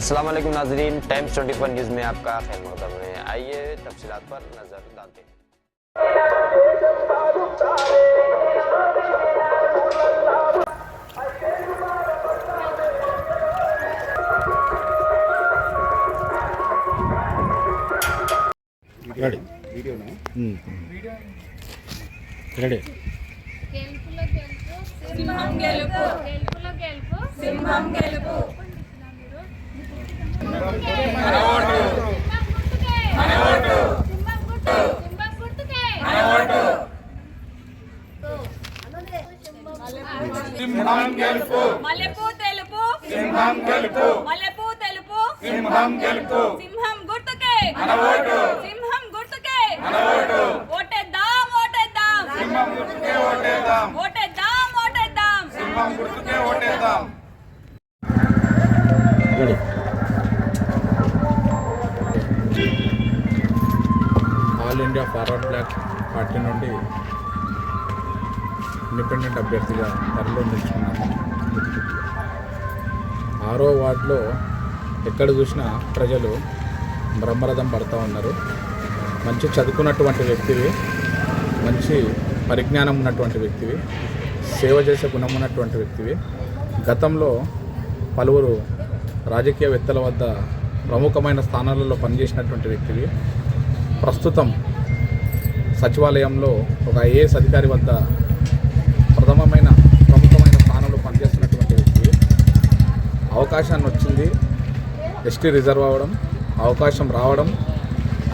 अस्सलाम वालेकुम नाजरीन टाइम्स 24 न्यूज़ में आपका खैर मकदम है आइए तफसीलात पर नज़र डालते हैं రెడీ రెడీ గెలుపులో గెలుపు సింహం గెలుపు గెలుపులో గెలుపు సింహం గెలుపు గుర్తుకే ఓటేద్దాం. All India forward block party నుండి ఇండిపెండెంట్ అభ్యర్థిగా త్వరలో నిలుచుకున్నాను ఆరో వార్డులో ఎక్కడ చూసినా ప్రజలు బ్రహ్మరథం పడుతూ ఉన్నారు. మంచి చదువుకున్నటువంటి వ్యక్తివి మంచి పరిజ్ఞానం ఉన్నటువంటి వ్యక్తివి. సేవ చేసే గుణం ఉన్నటువంటి వ్యక్తివి. గతంలో పలువురు రాజకీయవేత్తల వద్ద ప్రముఖమైన స్థానాలలో పనిచేసినటువంటి వ్యక్తివి. ప్రస్తుతం సచివాలయంలో ఒక ఐఏఎస్ అధికారి వద్ద ప్రథమమైన ప్రముఖమైన స్థానంలో పనిచేస్తున్నటువంటి వ్యక్తి అవకాశాన్ని వచ్చింది. ఎస్టీ రిజర్వ్ అవ్వడం అవకాశం రావడం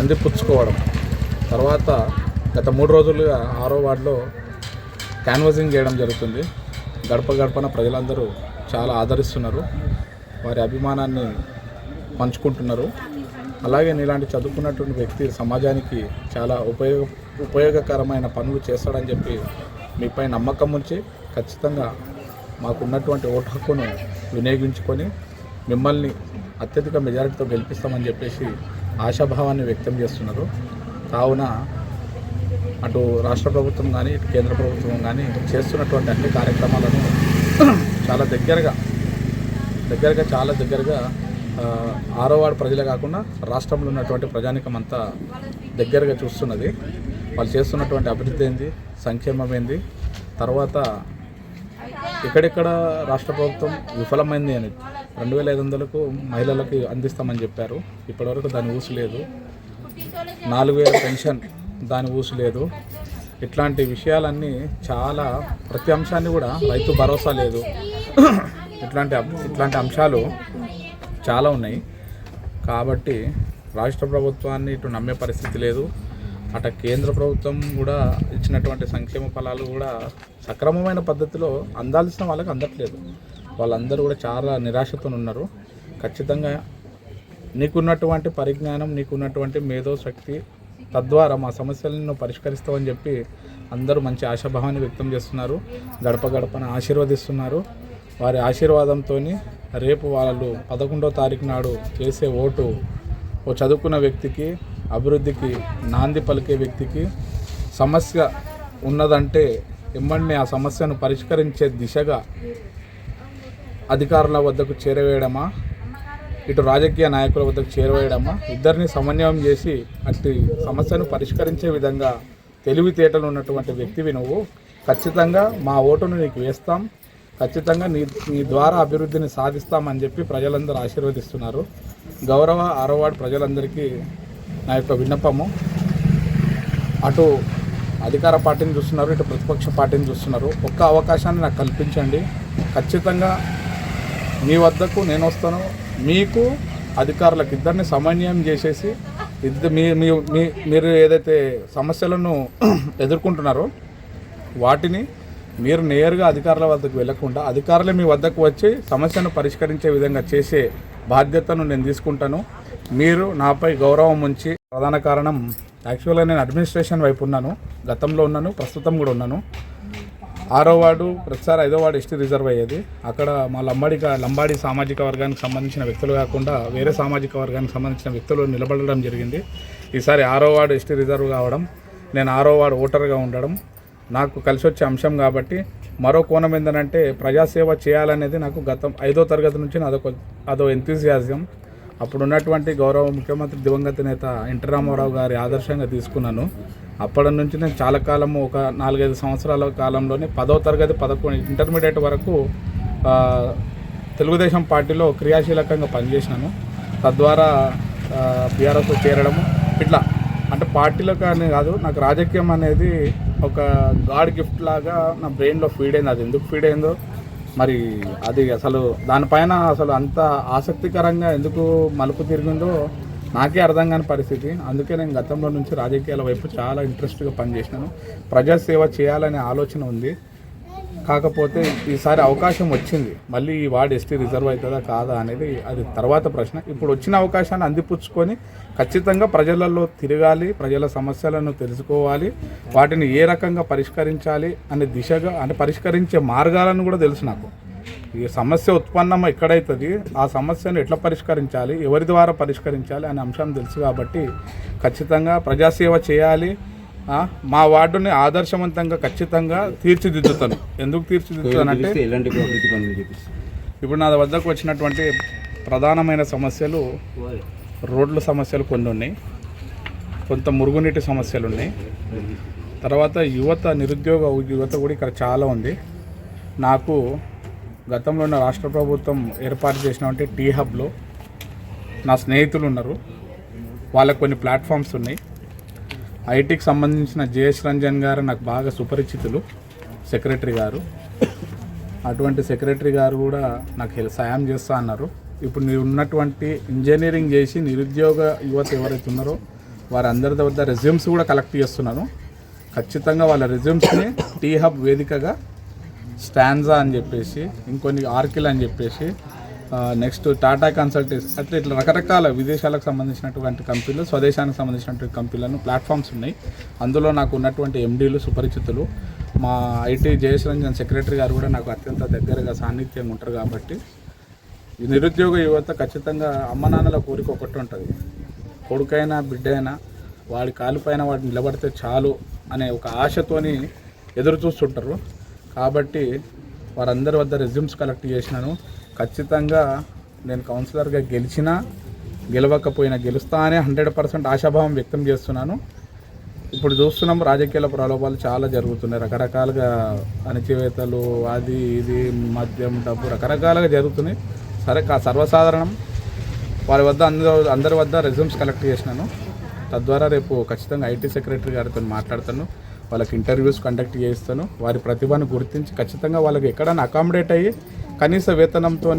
అందిపుచ్చుకోవడం. తర్వాత గత మూడు రోజులుగా ఆరో వార్డులో క్యాన్వసింగ్ చేయడం జరుగుతుంది. గడప గడపన ప్రజలందరూ చాలా ఆదరిస్తున్నారు. వారి అభిమానాన్ని పంచుకుంటున్నారు. అలాగే నీలాంటి చదువుకున్నటువంటి వ్యక్తి సమాజానికి చాలా ఉపయోగ ఉపయోగకరమైన పనులు చేస్తాడని చెప్పి మీపై నమ్మకం ఉంచి ఖచ్చితంగా మాకున్నటువంటి ఓటు హక్కును వినియోగించుకొని మిమ్మల్ని అత్యధిక మెజారిటీతో గెలిపిస్తామని చెప్పేసి ఆశాభావాన్ని వ్యక్తం చేస్తున్నారు. కావున అటు రాష్ట్ర ప్రభుత్వం కానీ ఇటు కేంద్ర ప్రభుత్వం కానీ చేస్తున్నటువంటి అన్ని కార్యక్రమాలను చాలా దగ్గరగా దగ్గరగా చాలా దగ్గరగా ఆ, ప్రజలే కాకుండా రాష్ట్రంలో ఉన్నటువంటి ప్రజానికం అంతా దగ్గరగా చూస్తున్నది. వాళ్ళు చేస్తున్నటువంటి అభివృద్ధి ఏంది సంక్షేమం ఏంది తర్వాత ఎక్కడెక్కడ రాష్ట్ర ప్రభుత్వం విఫలమైంది అని రెండు వేల ఐదు వందలకు మహిళలకు అందిస్తామని చెప్పారు. ఇప్పటివరకు దాని ఊసు లేదు. నాలుగు వేల పెన్షన్ దాని ఊసు లేదు. ఇట్లాంటి విషయాలన్నీ చాలా ప్రతి అంశాన్ని కూడా రైతు భరోసా లేదు. ఇట్లాంటి అం- ఇట్లాంటి అంశాలు చాలా ఉన్నాయి. కాబట్టి రాష్ట్ర ప్రభుత్వాన్ని ఇటు నమ్మే పరిస్థితి లేదు. అట కేంద్ర ప్రభుత్వం కూడా ఇచ్చినటువంటి సంక్షేమ ఫలాలు కూడా సక్రమమైన పద్ధతిలో అందాల్సిన వాళ్ళకి అందట్లేదు. వాళ్ళందరూ కూడా చాలా నిరాశతో ఉన్నారు. ఖచ్చితంగా నీకున్నటువంటి పరిజ్ఞానం నీకున్నటువంటి మేధోశక్తి తద్వారా మా సమస్యలను పరిష్కరిస్తామని చెప్పి అందరూ మంచి ఆశాభావాన్ని వ్యక్తం చేస్తున్నారు. గడప గడపన ఆశీర్వదిస్తున్నారు. వారి ఆశీర్వాదంతో రేపు వాళ్ళు పదకొండో తారీఖు నాడు చేసే ఓటు ఓ చదువుకున్న వ్యక్తికి అభివృద్ధికి నాంది పలికే వ్యక్తికి సమస్య ఉన్నదంటే ఇమ్మడిని ఆ సమస్యను పరిష్కరించే దిశగా అధికారుల వద్దకు చేరవేయడమా? ఇటు రాజకీయ నాయకుల వద్దకు చేరవేయడమా ఇద్దరిని సమన్వయం చేసి అట్టి సమస్యను పరిష్కరించే విధంగా తెలివితేటలు ఉన్నటువంటి వ్యక్తివి నువ్వు. ఖచ్చితంగా మా ఓటును నీకు వేస్తాం. ఖచ్చితంగా నీ నీ ద్వారా అభివృద్ధిని సాధిస్తామని చెప్పి ప్రజలందరూ ఆశీర్వదిస్తున్నారు. గౌరవ ఆరవాడు ప్రజలందరికీ నా యొక్క విన్నపము. అటు అధికార పార్టీని చూస్తున్నారు ఇటు ప్రతిపక్ష పార్టీని చూస్తున్నారు. ఒక్క అవకాశాన్ని నాకు కల్పించండి. ఖచ్చితంగా మీ వద్దకు నేను వస్తాను. మీకు అధికారులకు ఇద్దరిని సమన్వయం చేసేసి ఇద్దరు మీ మీ మీరు ఏదైతే సమస్యలను ఎదుర్కొంటున్నారో వాటిని మీరు నేరుగా అధికారుల వద్దకు వెళ్ళకుండా అధికారులే మీ వద్దకు వచ్చి సమస్యను పరిష్కరించే విధంగా చేసే బాధ్యతను నేను తీసుకుంటాను. మీరు నాపై గౌరవం ఉంచి ప్రధాన కారణం యాక్చువల్గా నేను అడ్మినిస్ట్రేషన్ వైపు ఉన్నాను. గతంలో ఉన్నాను ప్రస్తుతం కూడా ఉన్నాను. ఆరో వార్డు ప్రతిసారి ఐదో వార్డు ఎస్టీ రిజర్వ్ అయ్యేది. అక్కడ మా లంబాడి లంబాడి సామాజిక వర్గానికి సంబంధించిన వ్యక్తులు కాకుండా వేరే సామాజిక వర్గానికి సంబంధించిన వ్యక్తులు నిలబడడం జరిగింది. ఈసారి ఆరో వార్డు ఎస్టీ రిజర్వ్ కావడం నేను ఆరో వార్డు ఓటర్గా ఉండడం నాకు కలిసి వచ్చే అంశం కాబట్టి మరో కోణం ఏంటంటే ప్రజాసేవ చేయాలనేది నాకు గతం ఐదో తరగతి నుంచి అదొక అదో ఎంతూజియాజం అప్పుడు ఉన్నటువంటి గౌరవ ముఖ్యమంత్రి దివంగత నేత ఎన్టీ రామారావు గారి ఆదర్శంగా తీసుకున్నాను. అప్పటి నుంచి నేను చాలా కాలము ఒక నాలుగైదు సంవత్సరాల కాలంలోనే పదో తరగతి పదకొండు ఇంటర్మీడియట్ వరకు తెలుగుదేశం పార్టీలో క్రియాశీలకంగా పనిచేసినాను. తద్వారా బీఆర్ఎస్లో చేరడము ఇట్లా. అంటే పార్టీలో కానీ కాదు నాకు రాజకీయం అనేది ఒక గాడ్ గిఫ్ట్ లాగా నా బ్రెయిన్లో ఫీడ్ అయింది. అది ఎందుకు ఫీడ్ అయిందో మరి అది అసలు దానిపైన అసలు అంత ఆసక్తికరంగా ఎందుకు మలుపు తిరిగిందో నాకే అర్థం కాని పరిస్థితి. అందుకే నేను గతంలో నుంచి రాజకీయాల వైపు చాలా ఇంట్రెస్ట్గా పనిచేసినాను. ప్రజాసేవ చేయాలనే ఆలోచన ఉంది. కాకపోతే ఈసారి అవకాశం వచ్చింది. మళ్ళీ ఈ వార్డు ఎస్టీ రిజర్వ్ అవుతుందా కాదా అనేది అది తర్వాత ప్రశ్న. ఇప్పుడు వచ్చిన అవకాశాన్ని అందిపుచ్చుకొని ఖచ్చితంగా ప్రజలలో తిరగాలి ప్రజల సమస్యలను తెలుసుకోవాలి వాటిని ఏ రకంగా పరిష్కరించాలి అనే దిశగా అంటే పరిష్కరించే మార్గాలను కూడా తెలుసు నాకు. ఈ సమస్య ఉత్పన్నం ఎక్కడైతుంది ఆ సమస్యను ఎట్లా పరిష్కరించాలి ఎవరి ద్వారా పరిష్కరించాలి అనే అంశం తెలుసు కాబట్టి ఖచ్చితంగా ప్రజాసేవ చేయాలి. మా వార్డుని ఆదర్శవంతంగా ఖచ్చితంగా తీర్చిదిద్దుతాను. ఎందుకు తీర్చిదిద్దుతానంటే ఇప్పుడు నా వద్దకు వచ్చినటువంటి ప్రధానమైన సమస్యలు రోడ్ల సమస్యలు కొన్ని ఉన్నాయి. కొంత మురుగునీటి సమస్యలు ఉన్నాయి. తర్వాత యువత నిరుద్యోగ యువత కూడా ఇక్కడ చాలా ఉంది. నాకు గతంలో ఉన్న రాష్ట్ర ప్రభుత్వం ఏర్పాటు చేసినటువంటి టీ హబ్లో నా స్నేహితులు ఉన్నారు. వాళ్ళకు కొన్ని ప్లాట్ఫామ్స్ ఉన్నాయి. ఐటీకి సంబంధించిన జేఎస్ రంజన్ గారు నాకు బాగా సుపరిచితులు సెక్రటరీ గారు. అటువంటి సెక్రటరీ గారు కూడా నాకు సాయం చేస్తా అన్నారు. ఇప్పుడు నేను ఉన్నటువంటి ఇంజనీరింగ్ చేసి నిరుద్యోగ యువత ఎవరైతే ఉన్నారో వారందరి వద్ద రెజ్యూమ్స్ కూడా కలెక్ట్ చేస్తున్నాను. ఖచ్చితంగా వాళ్ళ రెజ్యూమ్స్ని టీ హబ్ వేదికగా స్టాన్జా అని చెప్పేసి ఇంకొన్ని ఆర్కిల్ అని చెప్పేసి నెక్స్ట్ టాటా కన్సల్టెన్సీ అట్లా ఇట్లా రకరకాల విదేశాలకు సంబంధించినటువంటి కంపెనీలు స్వదేశానికి సంబంధించినటువంటి కంపెనీలను ప్లాట్ఫామ్స్ ఉన్నాయి. అందులో నాకు ఉన్నటువంటి ఎండీలు సుపరిచితులు. మా ఐటీ జయశ్రంజన్ సెక్రటరీ గారు కూడా నాకు అత్యంత దగ్గరగా సాన్నిధ్యంగా ఉంటారు కాబట్టి ఈ నిరుద్యోగ యువత ఖచ్చితంగా అమ్మ నాన్నల కోరిక ఒకటి ఉంటుంది. కొడుకైనా బిడ్డైనా వాడి కాలుపైన వాడు నిలబడితే చాలు అనే ఒక ఆశతోని ఎదురు చూస్తుంటారు కాబట్టి వారందరి వద్ద రెజ్యూమ్స్ కలెక్ట్ చేసినాను. ఖచ్చితంగా నేను కౌన్సిలర్గా గెలిచినా గెలవకపోయినా గెలుస్తా అనే హండ్రెడ్ పర్సెంట్ ఆశాభావం వ్యక్తం చేస్తున్నాను. ఇప్పుడు చూస్తున్నాం రాజకీయాల ప్రలోభాలు చాలా జరుగుతున్నాయి. రకరకాలుగా అణచివేతలు అది ఇది మద్యం డబ్బు రకరకాలుగా జరుగుతున్నాయి. సరే కా సర్వసాధారణం. వారి వద్ద అందరూ అందరి వద్ద రెజ్యూమ్స్ కలెక్ట్ చేసినాను. తద్వారా రేపు ఖచ్చితంగా ఐటీ సెక్రటరీ గారితో మాట్లాడతాను. వాళ్ళకి ఇంటర్వ్యూస్ కండక్ట్ చేయిస్తాను. వారి ప్రతిభను గుర్తించి ఖచ్చితంగా వాళ్ళకి ఎక్కడైనా అకామిడేట్ అయ్యి కనీస వేతనంతో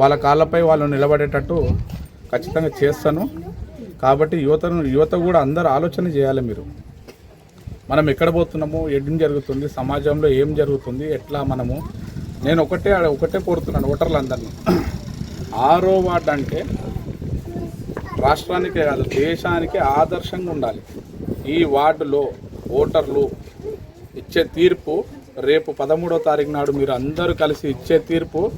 వాళ్ళ కాళ్ళపై వాళ్ళు నిలబడేటట్టు ఖచ్చితంగా చేస్తాను. కాబట్టి యువతను యువత కూడా అందరు ఆలోచన చేయాలి మీరు. మనం ఎక్కడ పోతున్నాము? ఏం జరుగుతుంది? సమాజంలో ఏం జరుగుతుంది? ఎట్లా మనము? నేను ఒకటే ఒకటే కోరుతున్నాను ఓటర్లందరినీ. ఆరో వార్డు అంటే రాష్ట్రానికే కాదు దేశానికి ఆదర్శంగా ఉండాలి. ఈ వార్డులో ఓటర్లు ఇచ్చే తీర్పు రేపు పదమూడో తారీఖు నాడు మీరు అందరూ కలిసి ఇచ్చే తీర్పు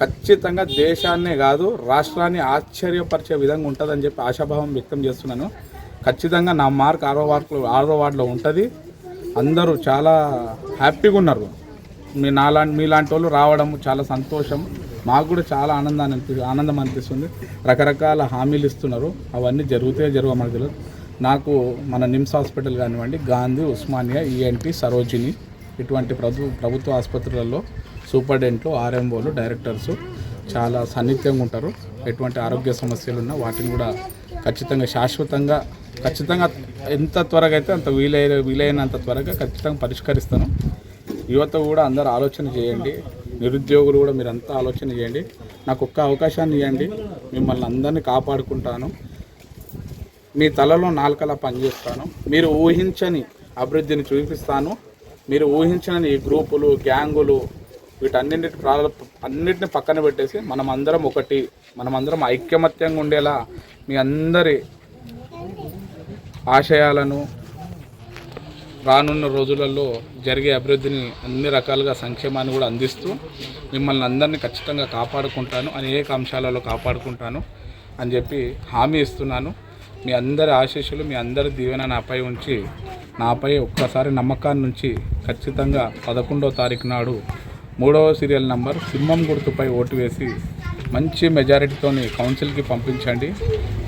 ఖచ్చితంగా దేశాన్నే కాదు రాష్ట్రాన్ని ఆశ్చర్యపరిచే విధంగా ఉంటుందని చెప్పి ఆశాభావం వ్యక్తం చేస్తున్నాను. ఖచ్చితంగా నా మార్క్ ఆరో వార్డులో ఆరో వార్డులో ఉంటుంది. అందరూ చాలా హ్యాపీగా ఉన్నారు. మీ నాలాంటి మీలాంటి వాళ్ళు రావడం చాలా సంతోషం. మాకు కూడా చాలా ఆనందాన్ని అనిపి ఆనందం అనిపిస్తుంది. రకరకాల హామీలు ఇస్తున్నారు. అవన్నీ జరుగుతాయో జరగ మనకు తెలియదు. నాకు మన నిమ్స్ హాస్పిటల్ కానివ్వండి గాంధీ ఉస్మానియా ఈఎన్టీ సరోజిని ఇటువంటి ప్రభు ప్రభుత్వ ఆసుపత్రులలో సూపరింటెంట్లు ఆర్ఎంఓలు డైరెక్టర్స్ చాలా సన్నిహితంగా ఉంటారు. ఎటువంటి ఆరోగ్య సమస్యలు ఉన్నా వాటిని కూడా ఖచ్చితంగా శాశ్వతంగా ఖచ్చితంగా ఎంత త్వరగా అయితే అంత వీలైన వీలైనంత త్వరగా ఖచ్చితంగా పరిష్కరిస్తాను. యువత కూడా అందరు ఆలోచన చేయండి. నిరుద్యోగులు కూడా మీరంతా ఆలోచన చేయండి. నాకు ఒక్క అవకాశాన్ని ఇవ్వండి. మిమ్మల్ని అందరినీ కాపాడుకుంటాను. మీ తలలో నాలుకలా పనిచేస్తాను. మీరు ఊహించని అభివృద్ధిని చూపిస్తాను. మీరు ఊహించని గ్రూపులు గ్యాంగులు వీటన్నింటి ప్రాల అన్నిటిని పక్కన పెట్టేసి మనం అందరం ఒకటి మనం అందరం ఐక్యమత్యంగా ఉండేలా మీ అందరి ఆశయాలను రానున్న రోజులలో జరిగే అభివృద్ధిని అన్ని రకాలుగా సంక్షేమాన్ని కూడా అందిస్తూ మిమ్మల్ని అందరినీ ఖచ్చితంగా కాపాడుకుంటాను. అనేక అంశాలలో కాపాడుకుంటాను అని చెప్పి హామీ ఇస్తున్నాను. మీ అందరి ఆశీస్సులు మీ అందరి దీవెన నాపై ఉంచి నాపై ఒక్కసారి నమ్మకాన్ని నుంచి ఖచ్చితంగా పదకొండవ తారీఖు నాడు మూడవ సీరియల్ నంబర్ సింహం గుర్తుపై ఓటు వేసి మంచి మెజారిటీతోని కౌన్సిల్కి పంపించండి.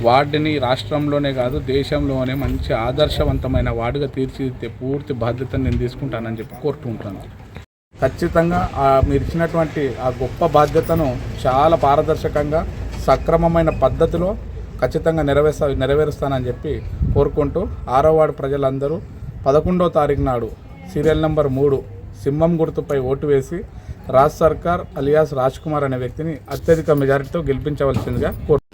వార్డుని రాష్ట్రంలోనే కాదు దేశంలోనే మంచి ఆదర్శవంతమైన వార్డుగా తీర్చిదిద్దే పూర్తి బాధ్యతను నేను తీసుకుంటానని చెప్పి కోరుకుంటున్నాను ఖచ్చితంగా ఆ మీరు ఇచ్చినటువంటి ఆ గొప్ప బాధ్యతను చాలా పారదర్శకంగా సక్రమమైన పద్ధతిలో ఖచ్చితంగా నెరవేర్స్తా నెరవేరుస్తానని చెప్పి కోరుకుంటూ ఆరో వార్డు ప్రజలందరూ పదకొండో తారీఖు నాడు సీరియల్ నెంబర్ మూడు సింహం గుర్తుపై ఓటు వేసి రాజ్ సర్కార్ అలియాస్ రాజ్ కుమార్ అనే వ్యక్తిని అత్యధిక మెజారిటీతో గెలిపించవలసిందిగా కోరు